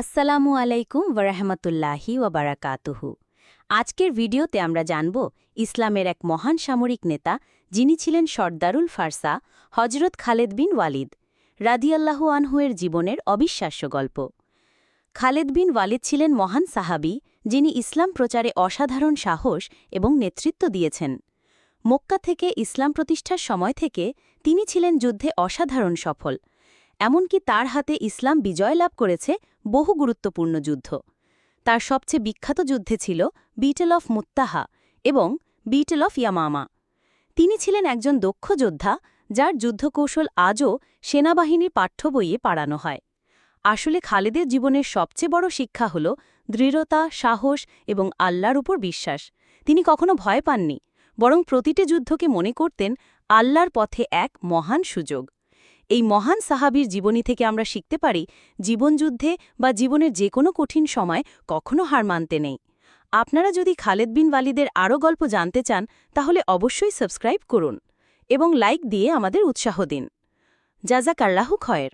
আসসালামু আলাইকুম ওরহমতুল্লাহি ওবারাকাতুহু আজকের ভিডিওতে আমরা জানব ইসলামের এক মহান সামরিক নেতা যিনি ছিলেন সর্দারুল ফারসা হজরত খালেদ বিন ওয়ালিদ, রাদিয়াল্লাহু আনহুয়ের জীবনের অবিশ্বাস্য গল্প। খালেদ বিন ওয়ালিদ ছিলেন মহান সাহাবি যিনি ইসলাম প্রচারে অসাধারণ সাহস এবং নেতৃত্ব দিয়েছেন। মক্কা থেকে ইসলাম প্রতিষ্ঠার সময় থেকে তিনি ছিলেন যুদ্ধে অসাধারণ সফল। এমনকি তার হাতে ইসলাম বিজয় লাভ করেছে বহু গুরুত্বপূর্ণ যুদ্ধ। তার সবচেয়ে বিখ্যাত যুদ্ধে ছিল বিটেল অফ মুত্তাহা এবং বিটেল অফ ইয়ামামা। তিনি ছিলেন একজন দক্ষ যোদ্ধা, যার যুদ্ধকৌশল আজও সেনাবাহিনীর পাঠ্য বইয়ে পাড়ানো হয়। আসলে খালেদের জীবনের সবচেয়ে বড় শিক্ষা হল দৃঢ়তা, সাহস এবং আল্লাহর উপর বিশ্বাস। তিনি কখনো ভয় পাননি, বরং প্রতিটি যুদ্ধকে মনে করতেন আল্লাহর পথে এক মহান সুযোগ। এই মহান সাহাবির জীবনী থেকে আমরা শিখতে পারি জীবনযুদ্ধে বা জীবনের যে কোনো কঠিন সময় কখনো হার মানতে নেই। আপনারা যদি খালেদ বিন ওয়ালিদের আরও গল্প জানতে চান, তাহলে অবশ্যই সাবস্ক্রাইব করুন এবং লাইক দিয়ে আমাদের উৎসাহ দিন। জাজাকাল্লাহু খয়ের।